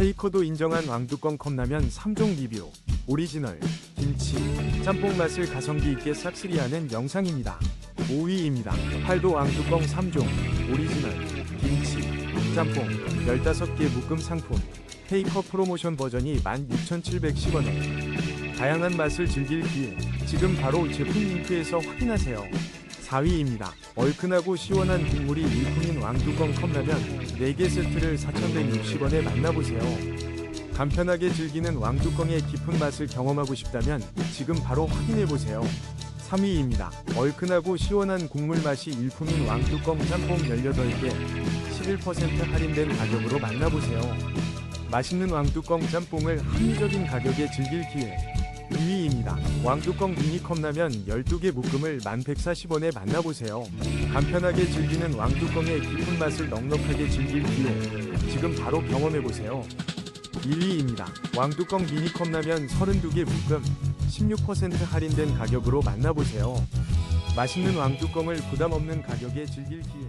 페이커도 인정한 왕뚜껑 컵라면 3종 리뷰. 오리지널 김치 짬뽕 맛을 가성비 있게 싹쓸이하는 영상입니다. 5위입니다. 팔도 왕뚜껑 3종. 오리지널 김치 짬뽕 15개 묶음 상품. 페이커 프로모션 버전이 16,710원에. 다양한 맛을 즐길 기회. 지금 바로 제품 링크에서 확인하세요 4위입니다. 얼큰하고 시원한 국물이 일품인 왕뚜껑 컵라면 4개 세트를 4,160원에 만나보세요. 간편하게 즐기는 왕뚜껑의 깊은 맛을 경험하고 싶다면 지금 바로 확인해보세요. 3위입니다. 얼큰하고 시원한 국물 맛이 일품인 왕뚜껑 짬뽕 18개 11% 할인된 가격으로 만나보세요. 맛있는 왕뚜껑 짬뽕을 합리적인 가격에 즐길 기회 2위입니다. 왕뚜껑 미니 컵라면 12개 묶음을 1140원에 만나보세요. 간편하게 즐기는 왕뚜껑의 깊은 맛을 넉넉하게 즐길 기회 지금 바로 경험해보세요. 1위입니다. 왕뚜껑 미니 컵라면 32개 묶음 16% 할인된 가격으로 만나보세요. 맛있는 왕뚜껑을 부담 없는 가격에 즐길 기회